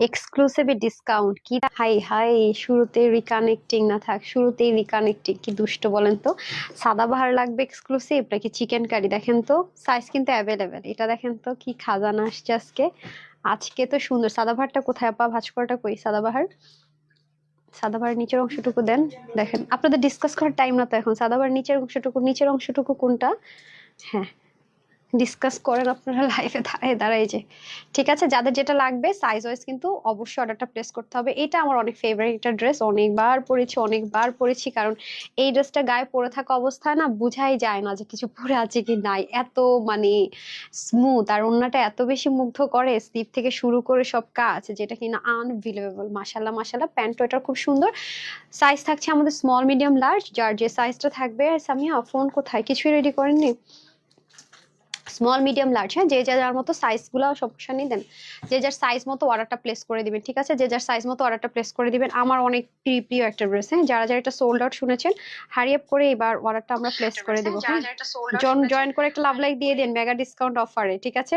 Exclusive discount কি hi hi, শুরুতে reconnecting না থাক, শুরুতেই রিকানেক্টিং কি দুষ্ট বলেন তো? সাদাবাহার লাগবে এক্সক্লুসিভ নাকি চিকেন কারি দেখেন তো সাইজ কিন্তু অ্যাভেলেবেল এটা দেখেন তো, কি খাজানা আসছে আজকে। আজকে তো সুন্দর। সাদা সাদাবাহারটা কোথায় আপা? ভাজ করাটা কই সাদাবাহার সাদাবাহার নিচের অংশটুকু দেন। দেখেন, আপনাদের ডিসকাস করার টাইম না তো এখন। সাদাবাহার নিচের অংশটুকু নিচের অংশটুকু কোনটা? হ্যাঁ। ডিসকাস করেন আপনারা লাইভে দাঁড়ায় দাঁড়ায় যে, ঠিক আছে? যাদের যেটা লাগবে সাইজ ওয়াইজ কিন্তু অবশ্যই অর্ডারটা প্লেস করতে হবে। এটা আমার অনেক ফেভারিট একটা ড্রেস অনেকবার পরেছি অনেকবার পরেছি, কারণ এই ড্রেসটা গায়ে পরে থাকা অবস্থায় না বোঝাই যায় না যে কিছু পরে আছে কি নাই। এত মানে স্মুথ আর অন্যটা এত বেশি মুগ্ধ করে স্লিপ থেকে শুরু করে সব কাজ, যেটা কিনা আনবিলিভেবল মাসাল্লাহ মাসাল্লাহ প্যান্ট এটা খুব সুন্দর। সাইজ থাকছে আমাদের স্মল মিডিয়াম লার্জ যার যে সাইজটা থাকবে, সামিয়া ফোন কোথায়? কিছুই রেডি করেননি? স্মল মিডিয়াম লার্জ হ্যাঁ? যে যার মতো সাইজগুলো সমস্যা নেই দেন যে যার সাইজ মতো অর্ডারটা প্লেস করে দিবেন ঠিক আছে? যে যার সাইজ মতো অর্ডারটা প্লেস করে দিবেন। আমার অনেক প্রিয় প্রিয় একটা ড্রেস হ্যাঁ? যারা যারা এটা সোল্ড আউট শুনেছেন হারি আপ করে এবার অর্ডারটা আমরা প্লেস করে দিব হ্যাঁ? জন জয়েন করে একটা লাভ লাইক দিয়ে দিন মেগা ডিসকাউন্ট অফারে ঠিক আছে?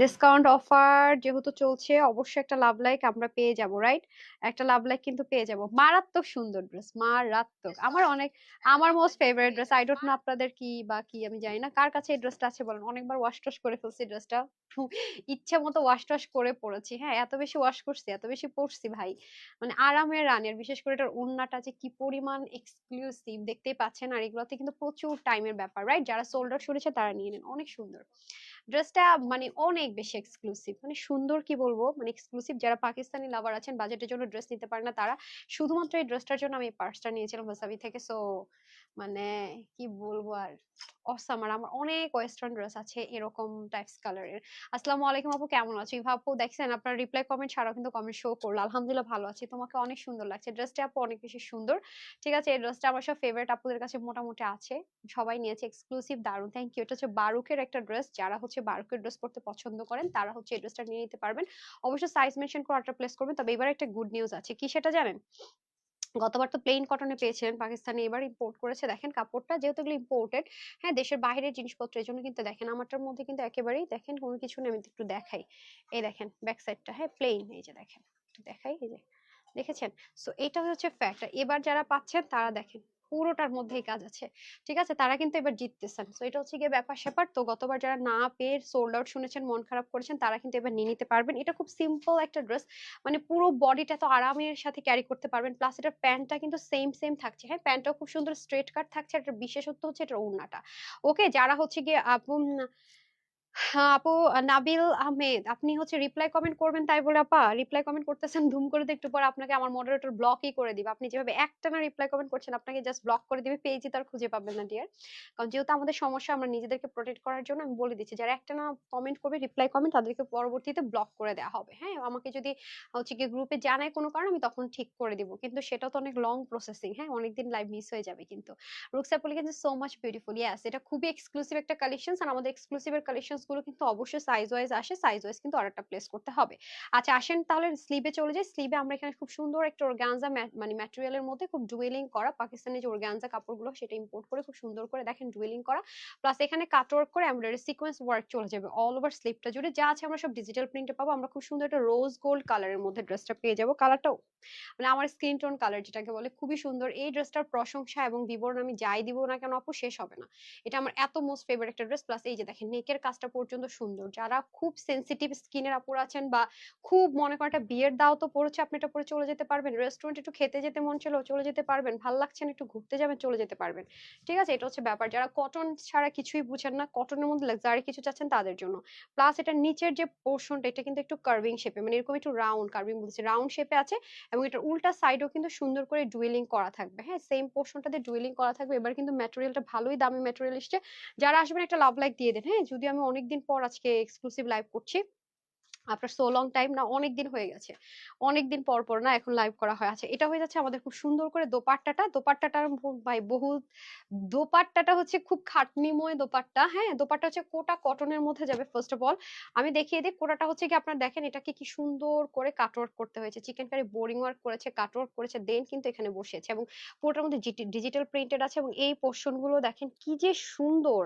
ডিসকাউন্ট অফার যেহেতু চলছে অবশ্যই একটা লাভ লাইক আমরা পেয়ে যাব রাইট একটা লাভ লাইক কিন্তু পেয়ে যাব। মারাত্মক সুন্দর ড্রেস মারাত্মক। আমার অনেক আমার most favourite dress I don't know আপনাদের কি বা কি আমি জানি না। কার কাছে এই ড্রেসটা আছে বলেন? অনেকবার ওয়াশ টশ করে ফেলছি ড্রেসটা ইচ্ছে মতো ওয়াশ টশ করে পরেছি। হ্যাঁ এত বেশি ওয়াশ করছি, এত বেশি পরছি ভাই। মানে আরামের রানের বিশেষ করে এটার ওড়নাটা যে কি পরিমাণ এক্সক্লুসিভ দেখতেই পাচ্ছেন। আর এগুলোতে কিন্তু প্রচুর টাইমের ব্যাপার রাইট যারা সোল্ড আউট শুনেছে তারা নিয়ে নেন। অনেক সুন্দর। ড্রেসটা মানে অনেক বেশি এক্সক্লুসিভ মানে সুন্দর কি বলব? মানে এক্সক্লুসিভ যারা পাকিস্তানি লাভার আছেন বাজেটের জন্য ড্রেস নিতে পারে না তারা। শুধুমাত্র এই ড্রেসটার জন্য আমি পার্সটা নিয়েছিলাম ওয়াসাবি থেকে। সো মানে কি বলব আর? অসাম আর আমার অনেক ওয়েস্টার্ন ড্রেস আছে এরকম টাইপস কালারের আসসালামু আলাইকুম আপু, কেমন আছো? ইভা আপু, দেখছেন আপনার রিপ্লাই কমেন্ট ছাড়াও কিন্তু কমেন্ট শো করল। আলহামদুলিল্লাহ ভালো আছি। তোমাকে অনেক সুন্দর লাগছে। ড্রেসটা আপু অনেক বেশি সুন্দর। ঠিক আছে, এই ড্রেসটা আমার সব ফেভারিট আপুদের কাছে মোটামুটি আছে। সবাই নিয়েছে এক্সক্লুসিভ দারুণ থ্যাংক ইউ এটা হচ্ছে বারুকের একটা ড্রেস। যারা হচ্ছে বারুকের ড্রেস পরতে পছন্দ করেন, তারা হচ্ছে এই ড্রেসটা নিয়ে নিতে পারবেন। অবশ্যই সাইজ মেনশন করে অর্ডার প্লেস করবেন, তবে এবার একটা গুড নিউজ আছে। কি সেটা জানেন? গতবার তো প্লেন কটনে পেয়েছিলেন পাকিস্তানে এবার ইম্পোর্ট করেছে। দেখেন কাপড়টা যেহেতু এগুলো ইম্পোর্টেড হ্যাঁ দেশের বাইরের জিনিসপত্র জন্য কিন্তু দেখেন আমারটার মধ্যে কিন্তু একেবারেই দেখেন কোনো কিছু নেই। আমি একটু দেখাই। এই দেখেন ব্যাক সাইডটা হ্যাঁ প্লেন এই যে দেখেন। দেখাই, এই যে, দেখেছেন? সো এটা হচ্ছে ফ্যাক্ট এবার যারা পাচ্ছেন তারা দেখেন। পুরোটার মধ্যেই কাজ আছে। ঠিক আছে? তারা কিন্তু এবার জিততেছেন। তো এটা হচ্ছে গিয়ে ব্যাপার স্যাপার। তো গতবার যারা না পেয়ে সোল্ড আউট শুনেছেন, মন খারাপ করেছেন, তারা কিন্তু এবার নিয়ে নিতে পারবেন। এটা খুব সিম্পল একটা ড্রেস মানে পুরো বডিটা তো আরামের সাথে ক্যারি করতে পারবেন। প্লাস এটার প্যান্টটা কিন্তু সেম সেম থাকছে। হ্যাঁ প্যান্টটাও খুব সুন্দর স্ট্রেট কাট থাকছে। একটা বিশেষত্ব হচ্ছে এটা ওড়নাটা। ওকে যারা হচ্ছে গিয়ে হ্যাঁ আপু নাবিল আহমেদ, আপনি হচ্ছে রিপ্লাই কমেন্ট করবেন তাই বলে, আপা রিপ্লাই কমেন্ট করতেছেন, ধুম করে একটু পর আপনাকে আমার মডারেটর ব্লকই করে দিবে। আপনি যেভাবে একটানা রিপ্লাই কমেন্ট করছেন, আপনাকে জাস্ট ব্লক করে দিবে পেজই তার খুঁজে পাবেন না ডিয়ার কারণ যেহেতু আমাদের সমস্যা, আমরা নিজেদেরকে প্রোটেক্ট করার জন্য আমি বলে দিচ্ছি, যারা একটানা কমেন্ট করবে রিপ্লাই কমেন্ট তাদেরকে পরবর্তীতে ব্লক করে দেওয়া হবে হ্যাঁ? আমাকে যদি হচ্ছে কি গ্রুপে জানায় কোনো কারণ, আমি তখন ঠিক করে দিব। কিন্তু সেটা তো অনেক লং প্রসেসিং হ্যাঁ? অনেকদিন লাইভ মিস হয়ে যাবে কিন্তু। রুকসা পলি কিন্তু সো মাচ বিউটিফুল ইয়াস এটা খুবই এক্সক্লুসিভ একটা কালেকশন আর আমাদের এক্সক্লুসিভের কালেকশনস গুলো কিন্তু অবশ্যই সাইজ ওয়াইজ আসে সাইজ ওয়াইজ কিন্তু অর্ডারটা প্লেস করতে হবে। আচ্ছা আসেন তাহলে স্লিভে চলে যাই। স্লিভে আমরা এখানে খুব সুন্দর একটা অর্গানজা মানে ম্যাটেরিয়ালের মধ্যে খুব ডুয়েলিং করা, পাকিস্তানি যে অর্গানজা কাপড়গুলো সেটা ইম্পোর্ট করে খুব সুন্দর করে দেখেন ডুয়েলিং করা। প্লাস এখানে কাট ওয়ার্ক করে এমব্রয়ডারি সিকোয়েন্স ওয়ার্ক চলে যাবে অল ওভার স্লিভটা জুড়ে। যা আছে আমরা সব ডিজিটাল প্রিন্টে পাবো। আমরা খুব সুন্দর একটা রোজ গোল্ড কালারের মধ্যে ড্রেসটা পেয়ে যাব। কালারটাও মানে আমার স্কিন টোন কালার যেটাকে বলে খুবই সুন্দর। এই ড্রেসটার প্রশংসা এবং বিবরণ আমি যাই দিব না কেন আপু, শেষ হবে না। এটা আমার এত মোস্ট ফেভারিট একটা ড্রেস প্লাস এই যে দেখেন নেকের কাজটা পর্যন্ত সুন্দর। যারা খুব সেন্সিটিভ স্কিনের আপুর আছেন বা খুব মনে করেন একটা বিয়ের দাও তো পড়েছে, আপনি এটা পরে চলে যেতে পারবেন। রেস্টুরেন্ট একটু খেতে যেতে মন ছিল চলে যেতে পারবেন। ভালো লাগছে না, একটু ঘুরতে যাবেন, চলে যেতে পারবেন। ঠিক আছে? এটা হচ্ছে ব্যাপার। যারা কটন ছাড়া কিছুই বুঝেন না কটনের মধ্যে লাক্সারি কিছু চাচ্ছেন তাদের জন্য। প্লাস এটা নিচের যে পোর্শনটা এটা কিন্তু একটু কার্ভিং শেপে মানে এরকম একটু রাউন্ড কার্ভিং বলছে রাউন্ড শেপে আছে এবং এটার উল্টা সাইডও কিন্তু সুন্দর করে ডুয়েলিং করা থাকবে। হ্যাঁ সেম পোর্শনটাতে ডুয়েলিং করা থাকবে। এবার কিন্তু ম্যাটেরিয়ালটা ভালোই দামি ম্যাটেরিয়াল এসছে। যারা আসবেন একটা লাভ লাইক দিয়ে দেন। হ্যাঁ যদি আমি অনেকদিন পর আজকে এক্সক্লুসিভ লাইভ করছি। আফটার সো লং টাইম না অনেক দিন হয়ে গেছে। অনেক দিন পর পর না এখন লাইভ করা হয়। আচ্ছা এটা হয়ে যাচ্ছে আমাদের খুব সুন্দর করে দোপাট্টাটা। দোপাট্টাটার ভাই বহু দোপাট্টাটা হচ্ছে খুব খাটনিময় দোপাট্টা। হ্যাঁ দোপাট্টা হচ্ছে কোটা কটনের মধ্যে যাবে ফার্স্ট অফ অল আমি দেখিয়ে দিই, কোটাটা হচ্ছে কি আপনারা দেখেন এটাকে কি সুন্দর করে কাটওয়ার্ক করতে হয়েছে। চিকেন কারি বোরিং ওয়ার্ক করেছে কাটওয়ার্ক করেছে দেন কিন্তু এখানে বসেছে এবং পুরোটার মধ্যে ডিজিটাল প্রিন্টেড আছে এবং এই পোর্শনগুলো দেখেন কি যে সুন্দর।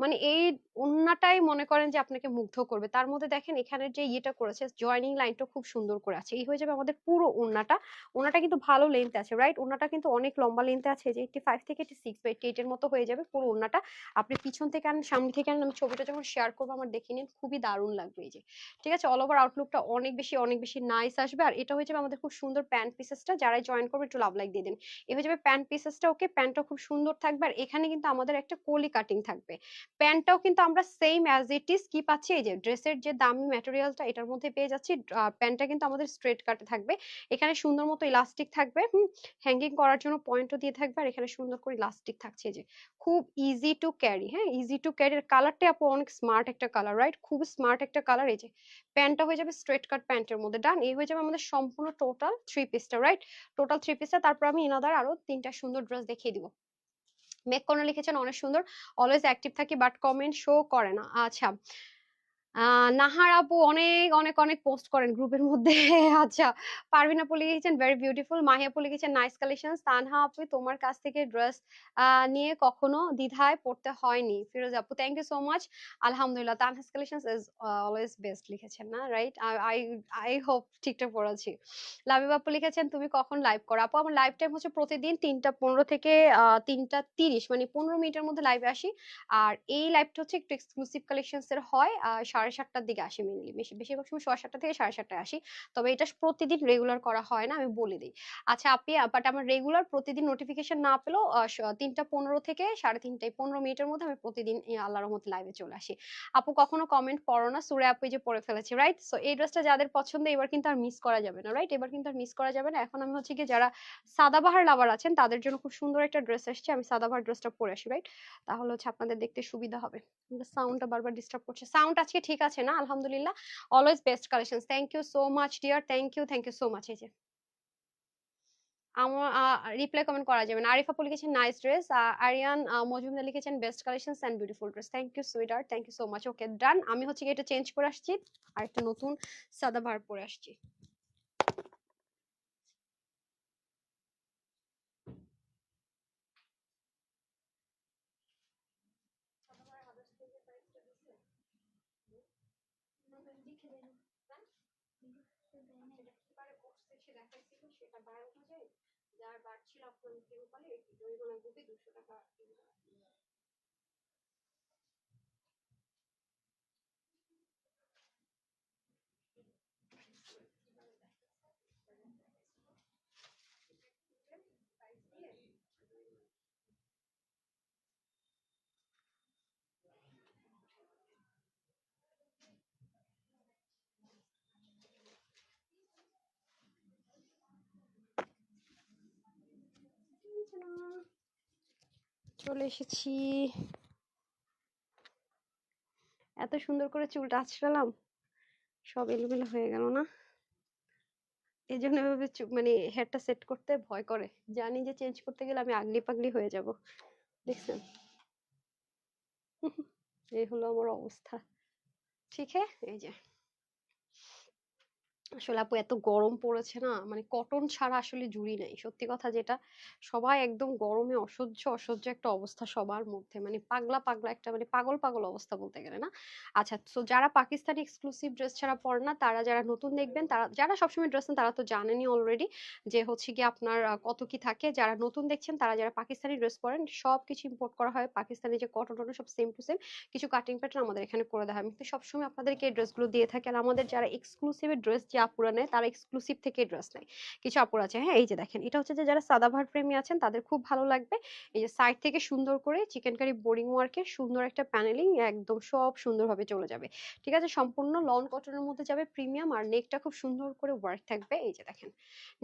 মানে এই ওন্নাটাই মনে করেন যে আপনাকে মুগ্ধ করবে। তার মধ্যে দেখেন এখানের যে যেটা করেছে জয়েনিং লাইনটা খুব সুন্দর করে আছে। এই হয়ে যাবে আমাদের পুরো ওড়নাটা। ওড়নাটা কিন্তু ভালো লেন্থ আছে রাইট ওড়নাটা কিন্তু অনেক লম্বা লেন্থে আছে, যে এইটটি ফাইভ থেকে এইটটি সিক্স বা এইটটি এইটের মতো হয়ে যাবে পুরো ওড়নাটা। আপনি পিছন থেকে আনেন, সামনে থেকে আনেন, আমি ছবিটা যখন শেয়ার করব, আমার দেখে নিন, খুবই দারুণ লাগবে এই যে। ঠিক আছে? অল ওভার আউটলুকটা অনেক বেশি অনেক বেশি নাইস আসবে। আর এটা হয়ে যাবে আমাদের খুব সুন্দর প্যান্ট পিসেসটা যারাই জয়েন করবে, একটু লাভ লাইক দিয়ে দিন। এ হয়ে যাবে প্যান্ট পিসেসটা ওকে প্যান্টটা খুব সুন্দর থাকবে। আর এখানে কিন্তু আমাদের একটা কলি কাটিং থাকবে। প্যান্টটাও কিন্তু আমরা সেম অ্যাজ ইট ইজ কি পাচ্ছি? এই যে ড্রেসের যে দামি ম্যাটেরিয়ালটা এটার মধ্যে পেয়ে যাচ্ছি। প্যান্টটা কিন্তু আমাদের স্ট্রেট কাটে থাকবে। এখানে সুন্দর মতো ইলাস্টিক থাকবে, হুম হ্যাঙ্গিং করার জন্য পয়েন্টও দিয়ে থাকবে। আর এখানে সুন্দর করে ইলাস্টিক থাকছে যে। খুব ইজি টু ক্যারি হ্যাঁ ইজি টু ক্যারি কালারটা আপু অনেক স্মার্ট একটা কালার রাইট খুব স্মার্ট একটা কালার এই যে। প্যান্টটা হয়ে যাবে স্ট্রেট কাট প্যান্টের মধ্যে। ডান এই হয়ে যাবে আমাদের সম্পূর্ণ টোটাল থ্রি পিসটা রাইট টোটাল থ্রি পিসটা তারপর আমি ইনাদার আরও তিনটা সুন্দর ড্রেস দেখিয়ে দিব। মেক কর্নার লিখেছেন, অনেক সুন্দর। অলওয়েজ অ্যাক্টিভ থাকি বাট কমেন্ট শো করে না। আচ্ছা নাহার আপু অনেক অনেক অনেক পোস্ট করেন গ্রুপের মধ্যে। আচ্ছা পারভিন আপু লিখেছেন ভেরি বিউটিফুল মাহি আপু লিখেছেন নাইস কালেকশন তানহা আপু তোমার কাছ থেকে ড্রেস নিয়ে কখনো দ্বিধায় পড়তে হয়নি। ফিরোজ আপু থ্যাংক ইউ সো মাচ আলহামদুলিল্লাহ Tanha's collection is always best লিখেছেন না রাইট আই আই হোপ ঠিকঠাক পড়াচ্ছি। লাবিব আপু লিখেছেন তুমি কখন লাইভ করো? আপু আমার লাইভ টাইম হচ্ছে প্রতিদিন তিনটা পনেরো থেকে তিনটা তিরিশ মানে পনেরো মিনিটের মধ্যে লাইভে আসি। আর এই লাইভটা হচ্ছে একটু এক্সক্লুসিভ কালেকশনস এর হয় আহ, সাড়ে সাতটার দিকে আসি মেনলি বেশি, বেশিরভাগ সময় সোয়া সাতটা থেকে সাড়ে সাতটায় আসি। তবে এটা প্রতিদিন রেগুলার করা হয় না, আমি বলে দিই। আচ্ছা আপনি বাট আমার রেগুলার প্রতিদিন নোটিফিকেশন না পেলেও তিনটা পনেরো থেকে সাড়ে তিনটায়, পনেরো মিনিটের মধ্যে আমি প্রতিদিন এই আল্লাহর রহমতে লাইভে চলে আসি। আপু, কখনো কমেন্ট পড়ো না, সুরে আপু যে পড়ে ফেলেছি রাইট সো এই ড্রেসটা যাদের পছন্দ, এবার কিন্তু আর মিস করা যাবে না রাইট এবার কিন্তু আর মিস করা যাবে না। এখন আমি হচ্ছে কি যারা সাদাবাহার লাভার আছেন, তাদের জন্য খুব সুন্দর একটা ড্রেস আসছে আমি সাদাবাহার ড্রেসটা পরে আসি রাইট তাহলে হচ্ছে আপনাদের দেখতে সুবিধা হবে। সাউন্ডটা বারবার ডিস্টার্ব করছে। সাউন্ড আজকে ঠিক আছে না? আলহামদুলিল্লাহ। Always best collection thank you so much dear thank you thank you so much এই যে আমার রিপ্লাই কমেন্ট করা যাবে না। আরিফা আপু লিখেছেন নাইস ড্রেস আরিয়ান মজুমদার লিখেছেন best collection and beautiful dress thank you sweeter thank you so much okay done আমি হচ্ছে এটা চেঞ্জ করে আসছি। আর একটা নতুন সাদা ভার পরে আসছি। যার বাড়ছিল ছিল আপনার বলে জরিমানা গ্রুপে দুশো টাকা। চলে এসেছি। এত সুন্দর করে চুলটা আঁচড়ালাম সব এলোমেলো হয়ে গেল না। এই জন্য এভাবে মানে হেয়ারটা সেট করতে ভয় করে। জানি যে চেঞ্জ করতে গেলে আমি আগলি পাগলি হয়ে যাব। দেখছেন? এই হলো আমার অবস্থা। ঠিক হ্যাঁ? এই যে। আসলে আপু এত গরম পড়েছে না? মানে কটন ছাড়া আসলে জুড়ি নাই। সত্যি কথা যেটা, সবাই একদম গরমে অসহ্য অসহ্য একটা অবস্থা সবার মধ্যে। মানে পাগলা পাগলা একটা মানে পাগল পাগল অবস্থা বলতে গেলে না? আচ্ছা তো যারা পাকিস্তানি এক্সক্লুসিভ ড্রেস ছাড়া পরে না, তারা যারা নতুন দেখবেন, তারা, যারা সবসময় ড্রেস নেন, তারা তো জানেনই অলরেডি যে হচ্ছে কি আপনার কত কি থাকে। যারা নতুন দেখছেন, তারা যারা পাকিস্তানি ড্রেস পরেন সব কিছু ইম্পোর্ট করা হয়। পাকিস্তানি যে কটন টটন সব সেম টু সেম কিছু কাটিং প্যাটার্ন আমাদের এখানে করে দেওয়া হয়। সবসময় আপনাদেরকে এই ড্রেসগুলো দিয়ে থাকি। আর আমাদের যারা এক্সক্লুসিভ ড্রেস যে আপুরা নেয় তারা এক্সক্লুসিভ থেকে ড্রেস নেয়। কিছু আপুর আছে হ্যাঁ এই যে দেখেন, এটা হচ্ছে যে যারা সাদাভার প্রেমী আছেন, তাদের খুব ভালো লাগবে। এই যে সাইড থেকে সুন্দর করে চিকেন কারি বোরিং ওয়ার্কের সুন্দর একটা প্যানেলিং একদম সব সুন্দরভাবে চলে যাবে। ঠিক আছে, সম্পূর্ণ লন কটনের মধ্যে যাবে প্রিমিয়াম আর নেকটা খুব সুন্দর করে ওয়ার্ক থাকবে, এই যে দেখেন।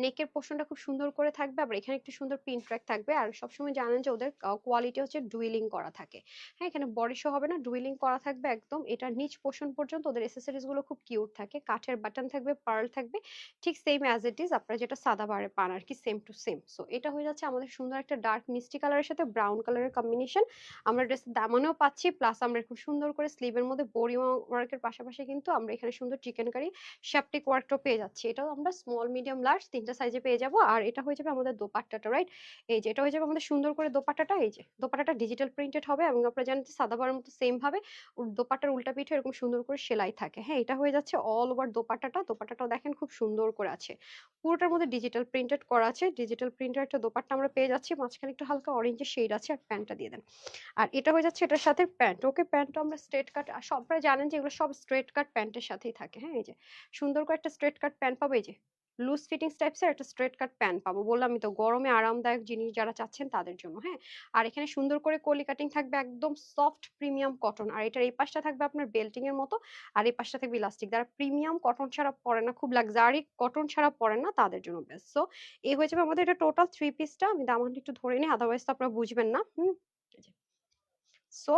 নেকের পোর্শনটা খুব সুন্দর করে থাকবে, আবার এখানে একটু সুন্দর পিন ট্র্যাক থাকবে আর সবসময় জানেন যে ওদের কোয়ালিটি হচ্ছে ডুইলিং করা থাকে। হ্যাঁ এখানে বডি শো হবে না ডুইলিং করা থাকবে একদম। এটা নিচ পোর্শন পর্যন্ত ওদের এসেসরিজগুলো খুব কিউট থাকে, কাঠের বাটন থাকবে পার্ল থাকবে। ঠিক সেম অ্যাজ ইট ইজ আপনারা যেটা সাদাবাহারে পান আর কি সেম টু সেম সো এটা হয়ে যাচ্ছে আমাদের সুন্দর একটা ডার্ক মিষ্টি কালারের সাথে ব্রাউন কালারের কম্বিনেশন আমরা ড্রেসের দামানেও পাচ্ছি প্লাস আমরা খুব সুন্দর করে স্লিভের মধ্যে বডি ওয়ার্কের পাশাপাশি কিন্তু আমরা এখানে সুন্দর চিকেন কারি শ্যাপটিক ওয়ার্কটাও পেয়ে যাচ্ছি। এটাও আমরা স্মল মিডিয়াম লার্জ তিনটা সাইজে পেয়ে যাব। আর এটা হয়ে যাবে আমাদের দোপাট্টাটা রাইট এই যে, এটা হয়ে যাবে আমাদের সুন্দর করে দোপাট্টাটা, এই যে, দোপাট্টাটা ডিজিটাল প্রিন্টেড হবে এবং আপনারা জানেন যে সাদাবারের মতো সেম ভাবে দোপাট্টার উল্টা পিঠে এরকম সুন্দর করে সেলাই থাকে। হ্যাঁ এটা হয়ে যাচ্ছে অল ওভার দোপাট্টাটা দোপাট্টাটাও দেখেন খুব সুন্দর করে আছে। পুরোটার মধ্যে ডিজিটাল প্রিন্টেড করা আছে। ডিজিটাল প্রিন্টার একটা দোপাট্টা আমরা পেয়ে যাচ্ছি। মাঝখানে একটু হালকা অরেঞ্জের শেড আছে আর প্যান্টটা দিয়ে দেন। আর এটা হয়ে যাচ্ছে এটার সাথে প্যান্ট ওকে প্যান্টটা আমরা স্ট্রেট কাট আর সবাই জানেন যে এগুলো সব স্ট্রেট কাট প্যান্টের সাথেই থাকে। হ্যাঁ এই যে সুন্দর করে একটা স্ট্রেট কাট প্যান্ট পাবো, এই যে লুজ ফিটিংস টাইপসের একটা স্ট্রেট কাট প্যান্ট পাবো। বললামই তো, গরমে আরামদায়ক জিনিস যারা চাচ্ছেন তাদের জন্য হ্যাঁ? আর এখানে সুন্দর করে কলি কাটিং থাকবে একদম সফট প্রিমিয়াম কটন আর এটার এই পাশটা থাকবে আপনার বেল্টিং এর মতো, আর এই পাশটা থাকবে ইলাস্টিক যারা প্রিমিয়াম কটন ছাড়া পরে না, খুব লাক্সারি কটন ছাড়া পরে না, তাদের জন্য বেস্ট সো এই হয়ে যাবে আমাদের এটা টোটাল থ্রি পিসটা আমি দামানটা একটু ধরে নিই আদারওয়াইজ তো আপনারা বুঝবেন না। হুম? সো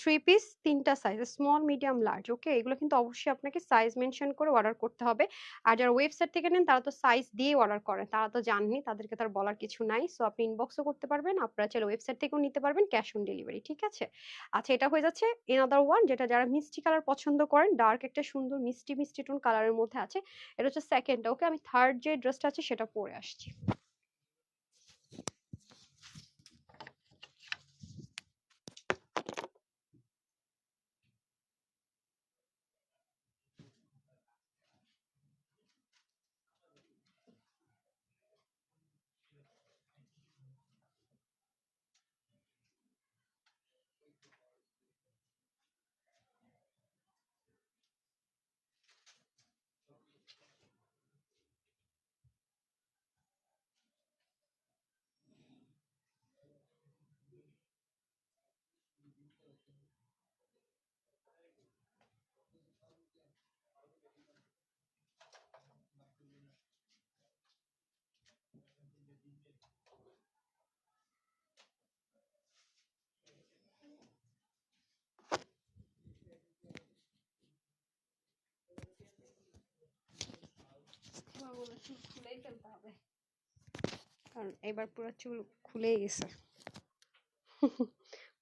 থ্রি পিস তিনটা size small medium large okay এগুলো কিন্তু অবশ্যই আপনাকে সাইজ মেনশন করে অর্ডার করতে হবে। আর যারা ওয়েবসাইট থেকে নেন, তারা তো সাইজ দিয়ে অর্ডার করেন। তারা তো জাননি, তাদেরকে তার বলার কিছু নাই। সো আপনি ইনবক্সও করতে পারবেন। আপনারা চাইলে ওয়েবসাইট থেকেও নিতে পারবেন ক্যাশ অন ডেলিভারি ঠিক আছে? আচ্ছা এটা হয়ে যাচ্ছে এনাদার ওয়ান যেটা যারা মিষ্টি কালার পছন্দ করেন ডার্ক একটা সুন্দর মিষ্টি মিষ্টি টোন কালারের মধ্যে আছে, এটা হচ্ছে সেকেন্ডটা ওকে আমি থার্ড যে ড্রেসটা আছে, সেটা পরে আসছি। কারণ এবার পুরো চুল খুলেই গেছে।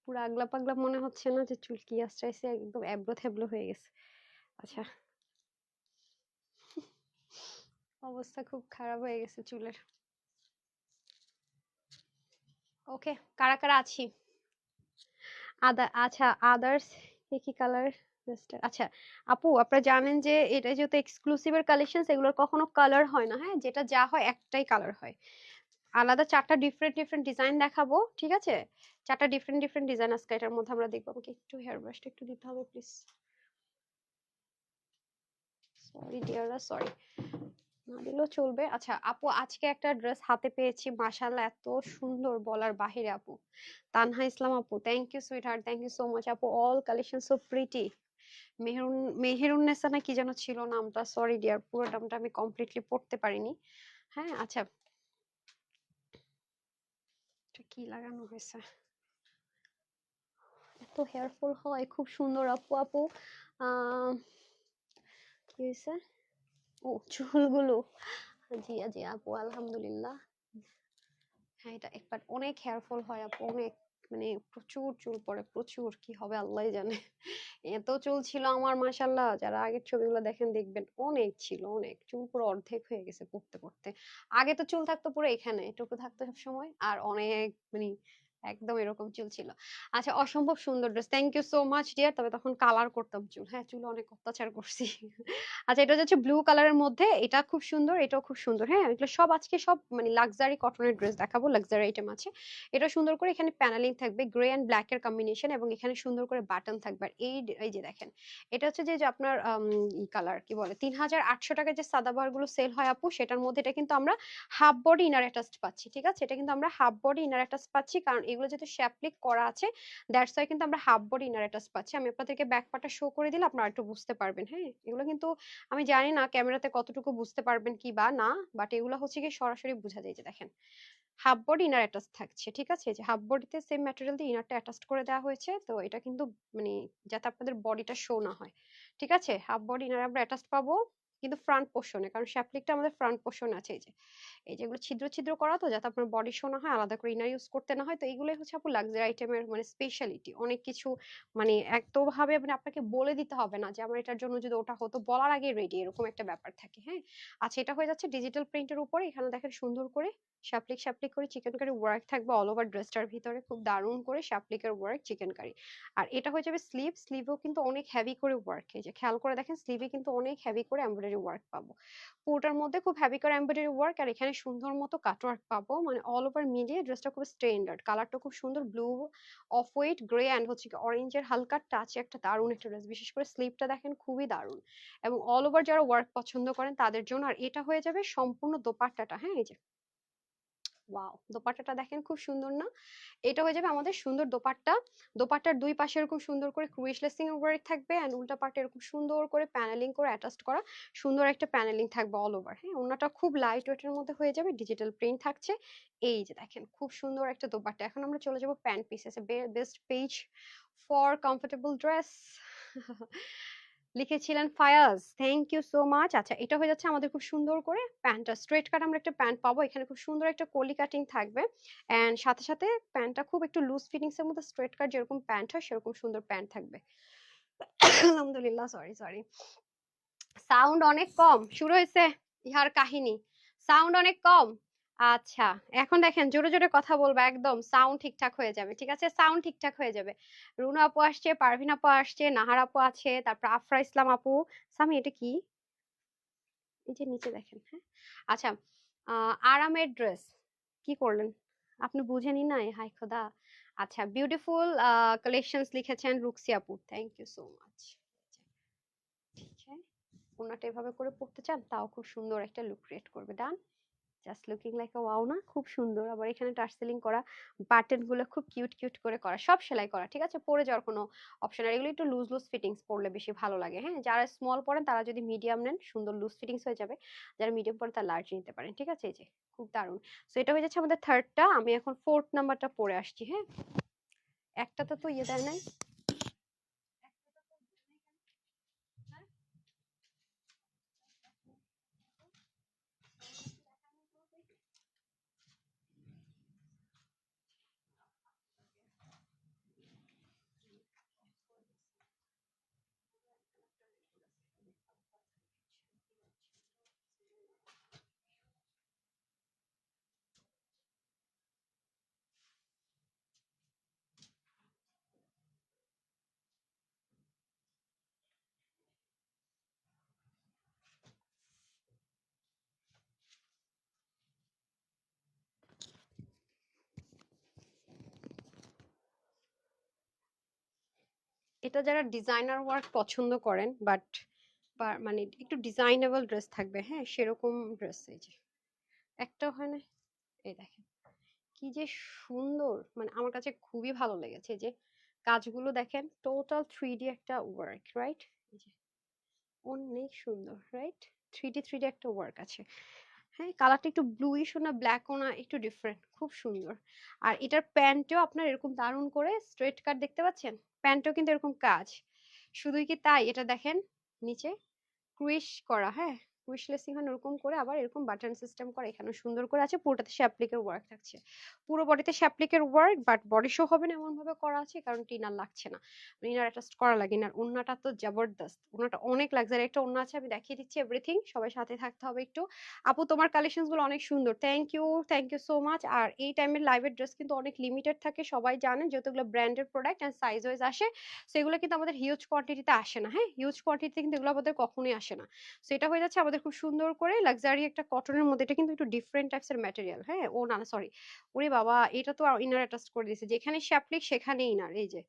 পুরো আগলা পাগলা মনে হচ্ছে না যে চুল কি আশ্রাইছে, একদম এবড়ো থেবড়ো হয়ে গেছে। আচ্ছা। অবস্থা খুব খারাপ হয়ে গেছে চুলের। ওকে, কারা কারা আছি? আদা আচ্ছা আদার্স, কি কি কালার? আচ্ছা আপু আপনারা জানেন যে এটা যেহেতু এক্সক্লুসিভের কালেকশন এগুলোর কখনো কালার হয় না হ্যাঁ? যেটা যা হয় একটাই কালার হয়। আলাদা চারটা ডিফারেন্ট ডিফারেন্ট ডিজাইন দেখাবো, ঠিক আছে? চারটা ডিফারেন্ট ডিফারেন্ট ডিজাইন আজকে এটার মধ্যে আমরা দেখব। আমাকে একটু হেয়ার ব্রাশটা একটু দিতে হবে প্লিজ সরি ডিয়াররা সরি না দিলেও চলবে। আচ্ছা আপু, আজকে একটা ড্রেস হাতে পেয়েছি, মাশাআল্লাহ, এত সুন্দর বলার বাহিরে, আপু। তানহা ইসলাম আপু thank you sweetheart thank you so much আপু। All collection so pretty Mehrun Meherunnesa না কি যেন ছিল নামটা? সরি ডিয়ার পুরো নামটা আমি কমপ্লিটলি পড়তে পারিনি। হ্যাঁ আচ্ছা। কি লাগানো হয়েছে? এত হেয়ারফল হয়, খুব সুন্দর আপু আপু। কি হয়েছে? ও, চুলগুলো। জি জি, আপু, আলহামদুলিল্লাহ। হ্যাঁ এটা একবার অনেক হেয়ারফল হয় আপু, অনেক মানে প্রচুর চুল পড়ে, প্রচুর, কি হবে আল্লাহ জানে। এত চুল ছিল আমার মাশাল্লাহ। যারা আগের ছবিগুলো দেখেন দেখবেন অনেক ছিল, অনেক। চুল পুরো অর্ধেক হয়ে গেছে পড়তে পড়তে আগে তো চুল থাকতো পুরো এখানে, এটুকু থাকতো সব সময় আর অনেক মানে একদম এরকম চুল ছিল। আচ্ছা অসম্ভব সুন্দর dress thank you so much dear তবে তখন কালার করতাম চুল। হ্যাঁ চুল অনেক অত্যাচার করছি। আচ্ছা এটা হচ্ছে ব্লু কালারের মধ্যে। এটা খুব সুন্দর, এটাও খুব সুন্দর। হ্যাঁ এগুলো সব আজকে সব মানে লাক্সারি কটনের ড্রেস দেখাবো লাক্সারি আইটেম আছে। এটা সুন্দর করে এখানে প্যানেলিং থাকবে গ্রে অ্যান্ড ব্ল্যাক এর কম্বিনেশন এবং এখানে সুন্দর করে বাটন থাকবে। আর এই এই যে দেখেন, এটা হচ্ছে যে আপনার ই কালার কি বলে? তিন হাজার আটশো টাকার যে সাদাবাহারগুলো সেল হয় আপু, সেটার মধ্যে এটা কিন্তু আমরা হাফ বডি ইনার অ্যাটাচড পাচ্ছি, ঠিক আছে? এটা কিন্তু আমরা হাফ বডি ইনার অ্যাটাচ পাচ্ছি, কারণ এগুলো যেহেতু শ্যাপলিক করা আছে দ্যাটস ওয়াই কিন্তু আমরা হাফ বডি ইনার অ্যাটাচ পাচ্ছি। আমি আপনাদেরকে ব্যাক পার্টটা শো করে দিলে আপনারা একটু বুঝতে পারবেন হ্যাঁ? এগুলো কিন্তু আমি জানি না ক্যামেরাতে কতটুকু বুঝতে পারবেন কি বা না বাট এগুলো হচ্ছে কি সরাসরি বোঝা যায় যে দেখেন হাফ বডি ইনার অ্যাটাচ থাকছে, ঠিক আছে? যে হাফ বডিতে সেম ম্যাটেরিয়াল দিয়ে ইনারটা অ্যাটাচ করে দেওয়া হয়েছে, তো এটা কিন্তু মানে যাতে আপনাদের বডিটা শো না হয়, ঠিক আছে? হাফ বডি ইনার আমরা অ্যাটাচ পাবো। কিন্তু ফ্রন্ট পোর্শনে কারণ শ্যাপলিকটা আমাদের ফ্রন্ট পোর্শন আছে, এই যে, এই যেগুলো ছিদ্র ছিদ্র করা তো, যাতে আপনার বডি শোনা হয়, আলাদা করে ইনার ইউজ করতে না হয়, তো এইগুলোই হচ্ছে আপু লাক্সারি আইটেমের মানে স্পেশালিটি অনেক কিছু মানে একদমভাবে মানে আপনাকে বলে দিতে হবে না যে, আমার এটার জন্য যদি ওটা হতো, বলার আগে রেডি এরকম একটা ব্যাপার থাকে হ্যাঁ? আচ্ছা এটা হয়ে যাচ্ছে ডিজিটাল প্রিন্টের উপরে, এখানে দেখেন সুন্দর করে শ্যাপলিক শ্যাপলিক করে চিকেন কারি ওয়ার্ক থাকবে অল ওভার ড্রেসটার ভিতরে। খুব দারুণ করে শ্যাপলিকের ওয়ার্ক চিকেন কারি আর এটা হয়ে যাবে স্লিভ স্লিভেও কিন্তু অনেক হেভি করে ওয়ার্ক এই যে খেয়াল করে দেখেন স্লিভে কিন্তু অনেক হেভি করে এমব্রয়ডারি ওয়ার্ক পাবো। পুরোটার মধ্যে খুব হেভি করে এমব্রয়ডারি ওয়ার্ক আর এখানে সুন্দর মতো কাটওয়ার্ক পাবো। মানে অল ওভার মিলিয়ে ড্রেসটা খুব স্ট্যান্ডার্ড কালারটা খুব সুন্দর blue off white grey and হচ্ছে কি অরেঞ্জের হালকা টাচে একটা দারুণ একটা ড্রেস বিশেষ করে স্লিভটা দেখেন খুবই দারুণ। এবং অল ওভার যারা ওয়ার্ক পছন্দ করেন তাদের জন্য আর এটা হয়ে যাবে সম্পূর্ণ দোপাট্টাটা হ্যাঁ এই যে। ওয়াও দোপাট্টাটা দেখেন খুব সুন্দর না? এটা হয়ে যাবে আমাদের সুন্দর দোপাট্টা। দোপাট্টার দুই পাশে এরকম সুন্দর করে ক্রুইশ লেসিং ওয়ার্ক থাকবে এন্ড উল্টা পাটে এরকম সুন্দর করে প্যানেলিং করে অ্যাটাচ করা সুন্দর একটা প্যানেলিং থাকবে অল ওভার হ্যাঁ? ওনাটা খুব লাইট ওয়েটের মধ্যে হয়ে যাবে ডিজিটাল প্রিন্ট থাকছে। এই যে দেখেন, খুব সুন্দর একটা দোপাট্টা। এখন আমরা চলে যাব pant pieces best page for comfortable dress লিখেছিলেন Fayaz thank you so much আচ্ছা এটা হয়ে যাচ্ছে আমাদের খুব সুন্দর করে প্যান্টটা স্ট্রেট কাট আমরা একটা প্যান্ট পাবো, এখানে খুব সুন্দর একটা কলি কাটিং থাকবে অ্যান্ড সাথে সাথে প্যান্টটা খুব একটু লুজ ফিটিংস এর মধ্যে স্ট্রেট কাট যেরকম প্যান্ট হয়, সেরকম সুন্দর প্যান্ট থাকবে। আলহামদুলিল্লাহ সরি সরি সাউন্ড অনেক কম, শুরু হয়েছে, ইহার কাহিনী। সাউন্ড অনেক কম। আচ্ছা এখন দেখেন জোরে জোরে কথা বলব একদম সাউন্ড ঠিকঠাক হয়ে যাবে, ঠিক আছে? সাউন্ড ঠিকঠাক হয়ে যাবে। রুনা আপু আসছে, পারভিন আপু আসছে, নাহার আপু আছে, তারপর আফরা ইসলাম আপু। সামি, এটা কি? এই যে নিচে দেখেন হ্যাঁ? আচ্ছা আরামের ড্রেস কি করলেন? আপনি বুঝেনি না হাই খোদা। আচ্ছা বিউটিফুল কালেকশনস লিখেছেন রুকসি আপু। থ্যাংক ইউ সো মাচ ঠিক আছে? ওনাটা এভাবে করে পড়তে চান, তাও খুব সুন্দর একটা লুক ক্রিয়েট করবে। Done just looking like wow না? খুব সুন্দর। আবার এখানে টার্সেলিং করা বাটনগুলো খুব কিউট কিউট করে করা। সব সেলাই করা, ঠিক আছে? পরে যাওয়ার কোনো অপশন আর এগুলো একটু লুজ লুজ ফিটিংস পরলে বেশি ভালো লাগে। হ্যাঁ যারা স্মল পরেন তারা যদি মিডিয়াম নেন, সুন্দর লুজ ফিটিংস হয়ে যাবে। যারা মিডিয়াম পরেন তারা লার্জ নিতে পারেন, ঠিক আছে? এই যে, খুব দারুণ। সো এটা হয়ে যাচ্ছে আমাদের থার্ডটা আমি এখন ফোর্থ নাম্বারটা পরে আসছি হ্যাঁ? একটাতে তো ইয়ে দেয় নাই। এটা যারা ডিজাইনার ওয়ার্ক পছন্দ করেন বাট মানে একটু ডিজাইনেবল ড্রেস থাকবে হ্যাঁ সেরকম ড্রেস এই যে। একটা হয় না, এই দেখেন, কি যে সুন্দর মানে আমার কাছে খুবই ভালো লেগেছে যে, কাজগুলো দেখেন টোটাল থ্রি ডি একটা ওয়ার্ক রাইট অনেক সুন্দর right three D three D একটা ওয়ার্ক আছে। হ্যাঁ কালারটা একটু ব্লুইশ না ব্ল্যাকও না একটু ডিফারেন্ট খুব সুন্দর। আর এটার প্যান্টেও আপনার এরকম দারুণ করে স্ট্রেট কাট দেখতে পাচ্ছেন? প্যান্টেও কিন্তু এরকম কাজ। শুধুই কি তাই? এটা দেখেন নিচে ক্রুইশ করা হ্যাঁ? ক্রুইশ লেসিং হয় ওরকম করে আবার এরকম বাটন সিস্টেম করা, এখানে সুন্দর করে আছে, পুরোটাতে শ্যাপলিকের ওয়ার্ক থাকছে। পুরো বডিতে শ্যাপলিকের ওয়ার্ক বাট বডি শো হবে না এমন ভাবে করা আছে, কারণ টিনার লাগছে না। ইনার অ্যাটাচ করা লাগে ইনার ওন্নাটা তো জবরদস্ত। ওন্নাটা অনেক লাক্সারি একটা ওন্না আছে, আমি দেখিয়ে দিচ্ছি এভরিথিং সবাই সাথে থাকতে হবে একটু। আপু, তোমার কালেকশনসগুলো অনেক সুন্দর thank you thank you so much আর এই টাইমের লাইভের ড্রেস কিন্তু অনেক লিমিটেড থাকে, সবাই জানেন যেহেতু এগুলো branded product and size wise আসে, সেগুলো কিন্তু আমাদের হিউজ কোয়ান্টিটিতে আসে না হ্যাঁ? হিউজ কোয়ান্টিটিতে কিন্তু এগুলো আমাদের কখনোই আসে না। সেটা হয়ে যাচ্ছে আমাদের খুব সুন্দর করে লাক্সারি একটা কটনের মধ্যে, এটা কিন্তু একটু ডিফারেন্ট টাইপস এর ম্যাটেরিয়াল হ্যাঁ? ও না সরি ওরে বাবা, এটা তো ইনার অ্যাটাচ করে দিয়েছে। যেখানে শ্যাপলিক সেখানে ইনার এই যে।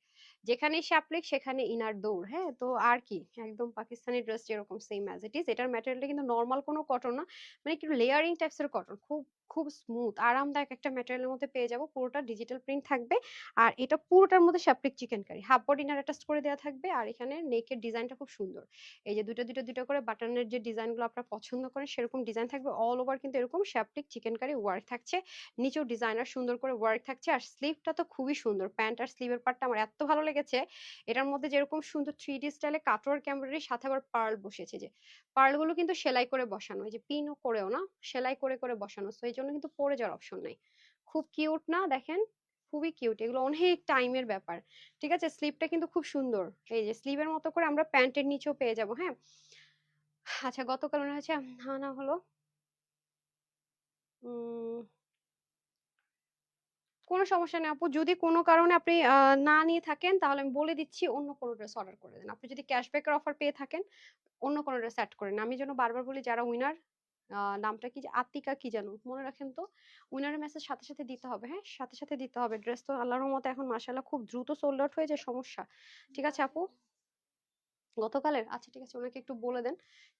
যেখানে শ্যাপলিক সেখানে ইনার দৌড় হ্যাঁ? তো আর কি, একদম পাকিস্তানি ড্রেস যেরকম সেম অ্যাজ ইট ইজ এটার ম্যাটেরিয়ালটা কিন্তু নর্মাল কোনো কটন না মানে একটু লেয়ারিং টাইপস এর কটন খুব খুব স্মুথ আরামদায়ক একটা ম্যাটেরিয়ালের মধ্যে পেয়ে যাব। পুরোটা ডিজিটাল প্রিন্ট থাকবে। আর এটা পুরোটার মধ্যে স্যাপ্রিক chikankari half body inner attach করে দেওয়া থাকবে। আর এখানে নেকের ডিজাইনটা খুব সুন্দর। এই যে দুটো দুটো দুটো করে বাটনের যে ডিজাইনগুলো আপনারা পছন্দ করেন, সেরকম ডিজাইন থাকবে। অল ওভার কিন্তু এরকম স্যাপ্রিক চিকেন কারি ওয়ার্ক থাকছে। নিচেও ডিজাইনার সুন্দর করে ওয়ার্ক থাকছে। আর স্লিভটা তো খুবই সুন্দর। প্যান্ট আর স্লিভের পার্টটা আমার এত ভালো লেগেছে। এটার মধ্যে যেরকম সুন্দর থ্রি ডি স্টাইলে কাটোয়ার ক্যামেরারির সাথে আবার পার্ল বসেছে যে। পার্লগুলো কিন্তু সেলাই করে বসানো। এই যে পিনও করেও না? সেলাই করে করে বসানো। সো জন্য কিন্তু পরে যাওয়ার অপশন নাই। খুব কিউট না, দেখেন? খুবই কিউট এগুলো অনেক টাইমের ব্যাপার। ঠিক আছে? স্লিভটা কিন্তু খুব সুন্দর। এই যে স্লিভের মতো করে আমরা প্যান্টের নিচেও পেয়ে যাব হ্যাঁ? আচ্ছা গতকাল মনে হচ্ছে আনা হলো? কোনো সমস্যা নেই আপু। যদি কোনো কারণে আপনি না নিয়ে থাকেন, তাহলে আমি বলে দিচ্ছি, অন্য কোনো ড্রেস অর্ডার করে দেন। আপনি যদি ক্যাশব্যাকের অফার পেয়ে থাকেন, অন্য কোনো ড্রেস অ্যাড করেন আমি যেন বারবার বলি, যারা উইনার নামটা কি আতিকা কি জানো মনে রাখেন তো? উইনারের মেসেজ সাথে সাথে দিতে হবে হ্যাঁ? সাথে সাথে দিতে হবে। ড্রেস তো আল্লাহর মতো এখন মাশাআল্লাহ খুব দ্রুত সোল্ড আউট হয়ে যায়, সমস্যা। ঠিক আছে আপু? গতকালের আচ্ছা ঠিক আছে ওনাকে একটু বলে দেন।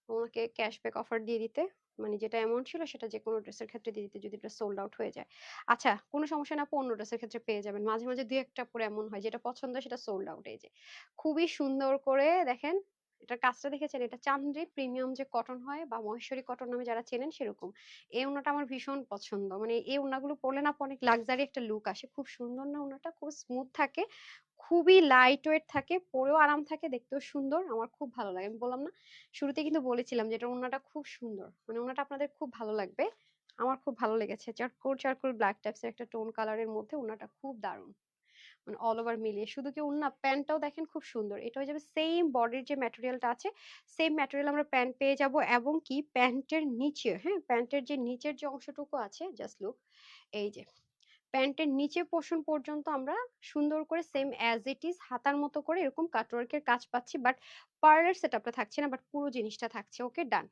ওনাকে ক্যাশব্যাক অফার দিয়ে দিতে। মানে যেটা অ্যামাউন্ট ছিল সেটা যে কোনো ড্রেসের ক্ষেত্রে দিয়ে দিতে, যদি ড্রেস সোল্ড আউট হয়ে যায়। আচ্ছা কোনো সমস্যা না আপু, অন্য ড্রেসের ক্ষেত্রে পেয়ে যাবেন। মাঝে মাঝে দুই একটা পরে এমন হয়, যেটা পছন্দ সেটা সোল্ড আউট হয়ে যায় খুবই সুন্দর করে দেখেন এটার কাজটা দেখেছেন? এটা চান্দ্রি প্রিমিয়াম যে কটন হয় বা মহেশ্বরী কটন নামে যারা চেনেন সেরকম। এই ওড়নাটা আমার ভীষণ পছন্দ। মানে এই ওড়নাগুলো পরলে না অনেক লাক্সারি একটা লুক আসে। খুব সুন্দর না ওড়নাটা খুব স্মুথ থাকে, খুবই লাইট ওয়েট থাকে, পরেও আরাম থাকে, দেখতেও সুন্দর। আমার খুব ভালো লাগে। আমি বললাম না, শুরুতে কিন্তু বলেছিলাম যে এটা ওড়নাটা খুব সুন্দর। মানে ওড়নাটা আপনাদের খুব ভালো লাগবে। আমার খুব ভালো লেগেছে। চারকোল চারকোল ব্ল্যাক টাইপসের একটা টোন কালারের মধ্যে ওড়নাটা খুব দারুণ। মানে অল ওভার মিলিয়ে। শুধু কি ওড়না প্যান্টটাও দেখেন খুব সুন্দর। এটা হয়ে যাবে সেম বডির যে ম্যাটেরিয়ালটা আছে সেম ম্যাটেরিয়াল আমরা প্যান্ট পেয়ে যাব এবং কি প্যান্টের নিচে হ্যাঁ? প্যান্টের যে নিচের যে অংশটুকু আছে জাস্ট লুক এই যে। প্যান্টের নিচে পোর্শন পর্যন্ত আমরা সুন্দর করে সেম অ্যাজ ইট ইজ হাতার মতো করে এরকম কাটওয়ার্কের কাজ পাচ্ছি বাট পার্লার সেটআপটা থাকছে না বাট পুরো জিনিসটা থাকছে ওকে ডান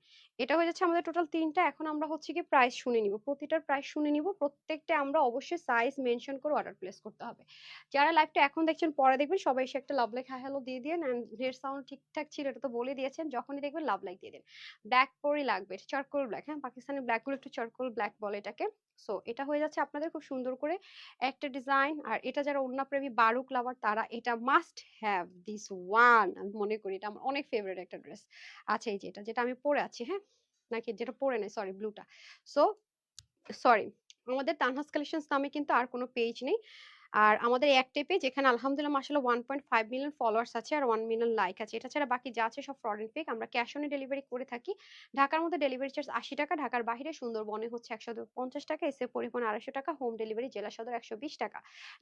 এটা হয়ে যাচ্ছে আমাদের টোটাল তিনটা, এখন আমরা হচ্ছে কি প্রাইস শুনে নিব, প্রতিটার প্রাইস শুনে নিব, প্রত্যেকটা আমরা অবশ্যই সাইজ মেনশন করে অর্ডার প্লেস করতে হবে। যারা লাইভটা এখন দেখছেন, পরে দেখবেন সবাই এসে একটা লাভ লাইক হাই হ্যালো দিয়ে দিন এন্ড নেট সাউন্ড ঠিকঠাক ছিল এটা তো বলে দিয়েছেন, যখনই দেখবেন লাভ লাইক দিয়ে দিন। ব্ল্যাক পরই লাগবে চারকোল ব্ল্যাক হ্যাঁ পাকিস্তানি ব্ল্যাকগুলো একটু চারকোল ব্ল্যাক বলে এটাকে। সো এটা হয়ে যাচ্ছে আপনাদের খুব সুন্দর করে একটা ডিজাইন আর এটা যারা প্রেমী বারুক লাভার তারা এটা মাস্ট হ্যাভ দিস ওয়ান আমি মনে করি এটা আমার অনেক ফেভারিট একটা ড্রেস আছে এই যে এটা, যেটা আমি পরে আছি হ্যাঁ? নাকি যেটা পরে নেই সরি ব্লুটা সো সরি আমাদের তানহাস কালেকশনস নামে কিন্তু আর কোনো পেজ নেই। আর আমাদের এই একটাই পেজ এখানে আলহামদুলিল্লাহ মাসাল্লাহ one point five million followers আছে আর ওয়ান মিলিয়ন লাইক আছে। এটা ছাড়া বাকি যা আছে সব ফ্রড এন্ড ফেক আমরা ক্যাশ অন ডেলিভারি করে থাকি। ঢাকার মধ্যে ডেলিভারি চার্জ আশি টাকা, ঢাকার বাইরে সুন্দরবনে হচ্ছে একশো পঞ্চাশ টাকা এসে পরিবহন আড়াইশো টাকা হোম ডেলিভারি জেলা সদর একশো বিশ টাকা।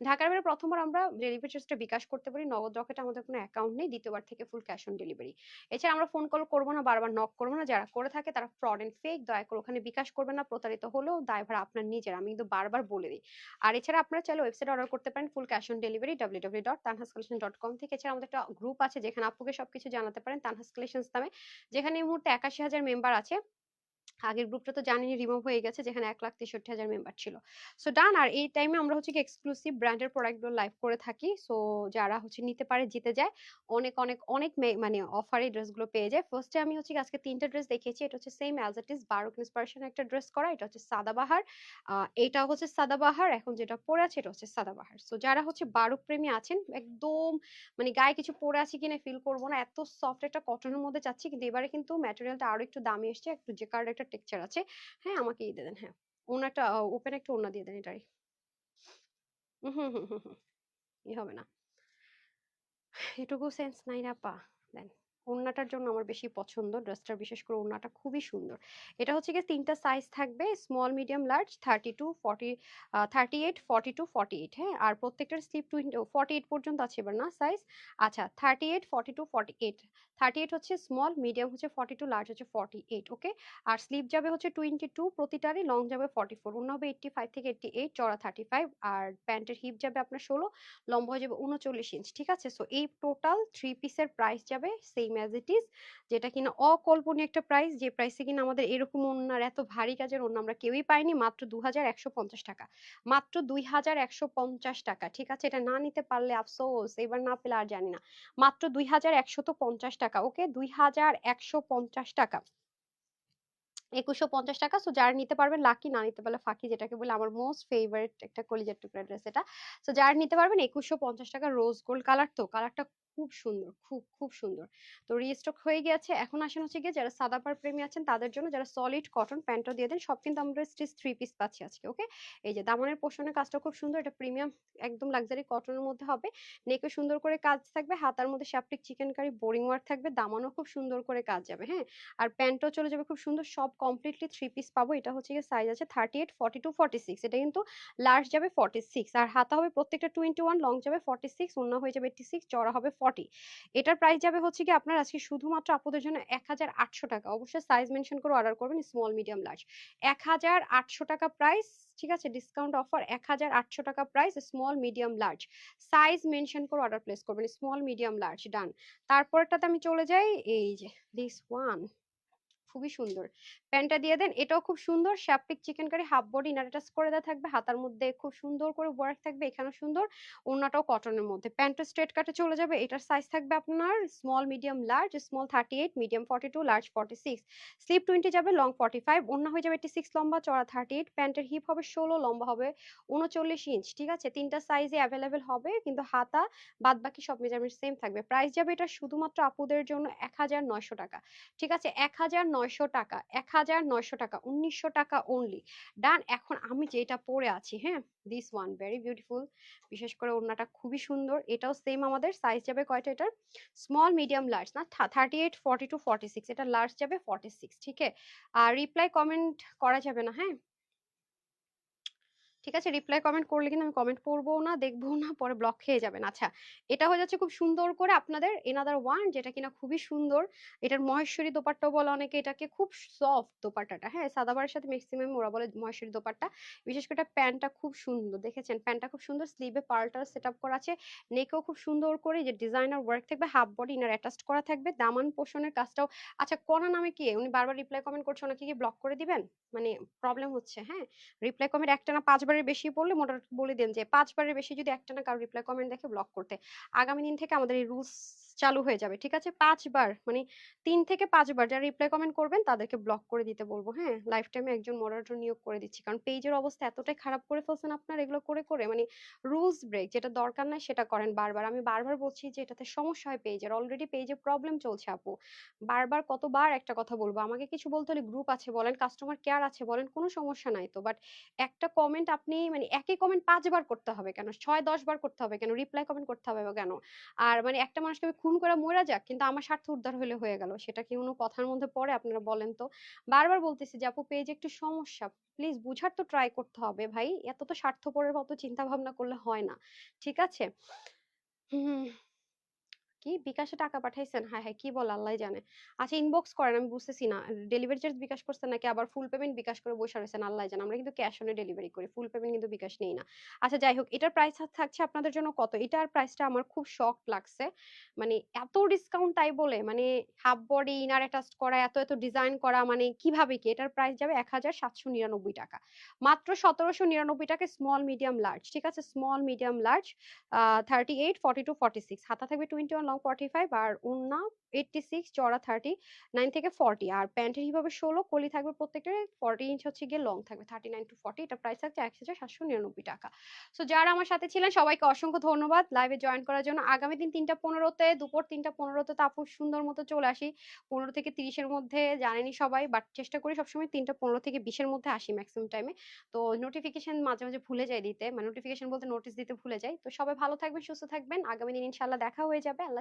ঢাকার বাইরে প্রথমবার আমরা ডেলিভারি চার্জটা বিকাশ করতে পারি। নগদ রকেট আমাদের কোনো অ্যাকাউন্ট নেই। দ্বিতীয়বার থেকে ফুল ক্যাশ অন ডেলিভারি এছাড়া আমরা ফোন কল করব না, বারবার নক করব না। যারা করে থাকে তারা ফ্রড এন্ড ফেক দয়া করে ওখানে বিকাশ করবে না। প্রতারিত হলেও দায়ভার আপনার নিজের। আমি কিন্তু বারবার বলে দিই। আর এছাড়া আপনারা চাইলে ওয়েবসাইট অর্ডার করতে পারেন full cash on delivery W W dot Tanhas collection dot com থেকে। এছাড়া আমাদের একটা গ্রুপ আছে যেখানে আপুকে সবকিছু জানাতে পারেন তানহাস কালেকশন নামে। যেখানে এই মুহূর্তে একাশি হাজার মেম্বার আছে। আগের গ্রুপটা তো জানিনি রিমুভ হয়ে গেছে, যেখানে এক লাখ তেষট্টি হাজার মেম্বার ছিল। সো ডান আর এই টাইমে আমরা হচ্ছে কি এক্সক্লুসিভ ব্র্যান্ডের প্রোডাক্টগুলো লাইভ করে থাকি। সো যারা হচ্ছে নিতে পারে, জিতে যায়। অনেক অনেক অনেক মানে অফারে ড্রেসগুলো পেয়ে যায়। ফার্স্টে আমি হচ্ছে আজকে তিনটা ড্রেস দেখিয়েছি। এটা হচ্ছে same as it is baroque inspiration একটা ড্রেস করা। এটা হচ্ছে সাদাবাহার এটা হচ্ছে সাদাবাহার এখন যেটা পরে আছে, এটা হচ্ছে সাদাবাহার সো যারা হচ্ছে বারুক প্রেমী আছেন, একদম মানে গায়ে কিছু পরে আছে কিনা ফিল করব না। এত সফট একটা কটনের মধ্যে চাচ্ছি, কিন্তু এবারে কিন্তু ম্যাটেরিয়ালটা আরও একটু দামি এসছে। একটু যে কার্ড একটা টেক্সচার আছে। হ্যাঁ আমাকে দিয়ে দেন হ্যাঁ। ওনাটা ওপেন একটা ওনা দিয়ে দেন এটারই। হুম হুম হুম হুম ই হবে না। এটুকু সেন্স নাই না আপা। দেন। ওড়নাটার জন্য আমার বেশি পছন্দ। ড্রেসটার বিশেষ করে ওড়নাটা খুবই সুন্দর। এটা হচ্ছে গিয়ে তিনটা সাইজ থাকবে small medium large thirty two forty thirty eight forty two forty eight হ্যাঁ? আর প্রত্যেকটার স্লিপ টোয়েন্টি ফর্টি এইট পর্যন্ত আছে এবার না সাইজ আচ্ছা thirty eight forty two forty eight thirty eight হচ্ছে স্মল মিডিয়াম হচ্ছে ফর্টি টু লার্জ হচ্ছে ফর্টি এইট ওকে আর স্লিপ যাবে হচ্ছে টোয়েন্টি টু প্রতিটারই লং যাবে ফর্টি ফোর অন্য হবে এইটটি ফাইভ থেকে এইটটি এইট চড়া থার্টি ফাইভ আর প্যান্টের হিপ যাবে আপনার ষোলো, লম্বা হয়ে যাবে উনচল্লিশ ইঞ্চ ঠিক আছে? সো এই টোটাল থ্রি পিসের প্রাইস যাবে সেম অ্যাজ ইট ইজ যেটা কিনা অকল্পনীয় একটা প্রাইস যে প্রাইসে কিনা আমাদের এরকম ওনার এত ভারী কাজের অন্য আমরা কেউই পাইনি, মাত্র দু টাকা। মাত্র দুই টাকা, ঠিক আছে? এটা না নিতে পারলে আফসোস, এবার না পেলে আর জানি না। মাত্র দুই টাকা ওকে দুই টাকা। একুশশো পঞ্চাশ টাকা সো যারা নিতে পারবেন লাকি না নিতে পারলে ফাঁকি, যেটাকে বলে আমার মোস্ট ফেভারিট একটা কলিজার টুকরা ড্রেস এটা সো যারা নিতে পারবেন, একুশশো পঞ্চাশ টাকা রোজ গোল্ড কালার তো কালারটা খুব সুন্দর, খুব খুব সুন্দর। তো রিস্টক হয়ে গেছে এখন আসেন হচ্ছে গিয়ে যারা সাদা পার প্রেমী আছেন, তাদের জন্য যারা সলিড কটন প্যান্টও দিয়ে দেন, সব কিন্তু আমরা স্টিচ থ্রি পিস পাচ্ছি আজকে ওকে এই যে দামনের পোষণের কাজটা খুব সুন্দর, এটা প্রিমিয়াম একদম লাক্সারি কটনের মধ্যে হবে। নেকে সুন্দর করে কাজ থাকবে, হাতার মধ্যে শ্যাপটিক চিকেন কারি বোরিং ওয়ার্ক থাকবে, দামানও খুব সুন্দর করে কাজ যাবে হ্যাঁ? আর প্যান্টও চলে যাবে খুব সুন্দর, সব কমপ্লিটলি থ্রি পিস পাবো, এটা হচ্ছে গিয়ে সাইজ আছে thirty eight forty two forty six এটা কিন্তু লার্জ যাবে ফর্টি সিক্স আর হাতা হবে প্রত্যেকটা টোয়েন্টি ওয়ান লং যাবে ফর্টি সিক্স অন্য হয়ে যাবে এইটি সিক্স চড়া হবে ফর্টি এটার প্রাইস যাবে হচ্ছে কি আপনার আজকে শুধুমাত্র আপনাদের জন্য এক হাজার আটশো টাকা। অবশ্যই সাইজ মেনশন করে অর্ডার করবেন স্মল মিডিয়াম লার্জ এক হাজার আটশো টাকা প্রাইস ঠিক আছে? ডিসকাউন্ট অফার এক হাজার আটশো টাকা price small medium large size mention করে অর্ডার প্লেস করবেন স্মল মিডিয়াম লার্জ ডান তারপরটাতে আমি চলে যাই, এই যে দিস ওয়ান খুবই সুন্দর। প্যান্টটা দিয়ে দেন, এটাও খুব সুন্দর শ্যাপটিক chikankari, half body inner attach করে দেওয়া থাকবে, হাতার মধ্যে খুব সুন্দর করে ওয়ার্ক থাকবে, এখানেও সুন্দর, ওড়নাটাও কটনের মধ্যে। প্যান্টটা স্ট্রেট কাটে চলে যাবে, এটার সাইজ থাকবে আপনার small medium large small thirty eight medium forty two large forty six sleeve twenty যাবে লং ফর্টি ফাইভ ওড়না হয়ে যাবে এইটি সিক্স লম্বা চড়া থার্টি এইট প্যান্টের হিপ হবে ষোলো, লম্বা হবে উনচল্লিশ ইঞ্চ ঠিক আছে? তিনটা সাইজে অ্যাভেলেবেল হবে, কিন্তু হাতা বাদ বাকি সব মেজারমেন্ট সেম থাকবে। প্রাইস যাবে এটা শুধুমাত্র আপুদের জন্য এক হাজার নয়শো টাকা, ঠিক আছে? এক হাজার নয়শো টাকা, এক হাজার নয়শো টাকা, উনিশশো টাকা অনলি ডান এখন আমি যেটা পরে আছি হ্যাঁ? দিস ওয়ান ভেরি বিউটিফুল বিশেষ করে ওড়নাটা খুবই সুন্দর। এটাও সেম আমাদের সাইজ যাবে কয়টা এটার? স্মল মিডিয়াম লার্জ না thirty eight forty two forty six এটা লার্জ যাবে ফর্টি সিক্স ঠিক? আর রিপ্লাই কমেন্ট করা যাবে না হ্যাঁ? ঠিক আছে? রিপ্লাই কমেন্ট করলে কিন্তু আমি কমেন্ট করব না দেখব না, পরে ব্লক খেয়ে যাবেন। আচ্ছা এটা হয়ে যাচ্ছে খুব সুন্দর করে আপনাদের এনাদার ওয়ান যেটা কিনা খুবই সুন্দর। এটার মহেশ্বরী দোপাট্টাও বলে অনেকে এটাকে, খুব সফট দোপাট্টাটা। হ্যাঁ সাদাবারের সাথে ম্যাক্সিমাম ওরা বলে মহেশ্বরী দোপাট্টা। বিশেষ করে প্যান্টটা খুব সুন্দর, দেখেছেন? প্যান্টটা খুব সুন্দর স্লিভে পার্লটার সেট আপ করা আছে। নেকেও খুব সুন্দর করে যে ডিজাইনার ওয়ার্ক থাকবে হাফ বডি ইনার অ্যাটাচ করা থাকবে। দামান পোষণের কাজটাও আচ্ছা কনা নামে কি? উনি বারবার রিপ্লাই কমেন্ট করছে, ওনাকে কি ব্লক করে দিবেন? মানে প্রবলেম হচ্ছে হ্যাঁ? রিপ্লাই কমেন্ট একটা না পাঁচবারের বেশি পড়লে মোটামুটি বলে দেন যে, পাঁচবারের বেশি যদি একটা না কারও রিপ্লাই কমেন্ট দেখে ব্লক করতে। আগামী দিন থেকে আমাদের এই রুলস চালু হয়ে যাবে। ঠিক আছে? পাঁচবার মানে তিন থেকে পাঁচবার যারা রিপ্লাই কমেন্ট করবেন, তাদেরকে ব্লক করে দিতে বলব হ্যাঁ? লাইফ টাইমে একজন মডারেটর নিয়োগ করে দিচ্ছি। কারণ পেজের অবস্থা এতটাই খারাপ করে ফেলছেন আপনার এগুলো করে করে মানে রুলস ব্রেক যেটা দরকার নাই সেটা করেন বারবার। আমি বারবার বলছি যে, এটাতে সমস্যা হয় পেজের অলরেডি পেজে প্রবলেম চলছে আপু। বারবার কতবার একটা কথা বলব, আমাকে কিছু বলতে হলে গ্রুপ আছে, বলেন কাস্টমার কেয়ার আছে, বলেন কোনো সমস্যা নাই তো। বাট একটা কমেন্ট আপনি মানে একই কমেন্ট পাঁচবার করতে হবে কেন? ছয়, দশ বার করতে হবে কেন? রিপ্লাই কমেন্ট করতে হবে কেন? আর মানে একটা মানুষকে আমি খুন করে মরা যাক, কিন্তু আমার স্বার্থ উদ্ধার হলে হয়ে গেল। সেটা কি কোনো কথার মধ্যে পড়ে আপনারা বলেন তো? বারবার বলতেছি যে, আপু পেজ একটু সমস্যা প্লিজ বুঝার তো ট্রাই করতে হবে ভাই। এত তো স্বার্থপরের মতো চিন্তা ভাবনা করলে হয় না। ঠিক আছে? হুম কি বিকাশে টাকা পাঠাইছেন? হায় হায়, কি বল আল্লাহ জানে। আচ্ছা ইনবক্স করেন, আমি বুঝতেছি না। ডেলিভারি চার্জ বিকাশ করছেন নাকি আবার ফুল পেমেন্ট বিকাশ করে বসে রয়েছেন আল্লাহ জানে। আমরা কিন্তু ক্যাশ অনে ডেলিভারি করি ফুল পেমেন্ট কিন্তু বিকাশ নেই না। আচ্ছা যাই হোক, এটার প্রাইস থাকছে আপনাদের জন্য কত? এটার প্রাইসটা আমার খুব শক লাগছে। মানে এত ডিসকাউন্ট তাই বলে? মানে হাফ বডি ইনার অ্যাটাচ করা, এত এত ডিজাইন করা মানে কীভাবে কি? এটার প্রাইস যাবে এক হাজার সাতশো নিরানব্বই টাকা। মাত্র সতেরোশো নিরানব্বই টাকা স্মল মিডিয়াম লার্জ ঠিক আছে? Small medium large thirty eight forty two forty six হাতা থাকবে twenty one long forty five আর উন্না এইটটি সিক্স চড়া থার্টি নাইন থেকে ফর্টি আর প্যান্টের হিসাবে ষোলো, কলি থাকবে প্রত্যেকটা ফর্টি ইঞ্চ হচ্ছে গিয়ে লং থাকবে থার্টি নাইন টু ফর্টি এটা প্রাইস থাকছে এক হাজার সাতশো নিরানব্বই টাকা। সো যারা আমার সাথে ছিলেন, সবাইকে অসংখ্য ধন্যবাদ লাইভে জয়েন করার জন্য। আগামী দিন তিনটা পনেরোতে, দুপুর তিনটা পনেরোতে তো আপু সুন্দর মতো চলে আসি। পনেরো থেকে তিরিশের মধ্যে জানেনি সবাই বাট চেষ্টা করি সবসময় তিনটা পনেরো থেকে বিশের মধ্যে আসি ম্যাক্সিমাম টাইমে তো নোটিফিকেশন মাঝে মাঝে ভুলে যাই দিতে মানে নোটিফিকেশন বলতে নোটিস দিতে ভুলে যাই। তো, সবাই ভালো থাকবেন, সুস্থ থাকবেন। আগামী দিন ইনশাল্লাহ দেখা হয়ে যাবে। আল্লাহ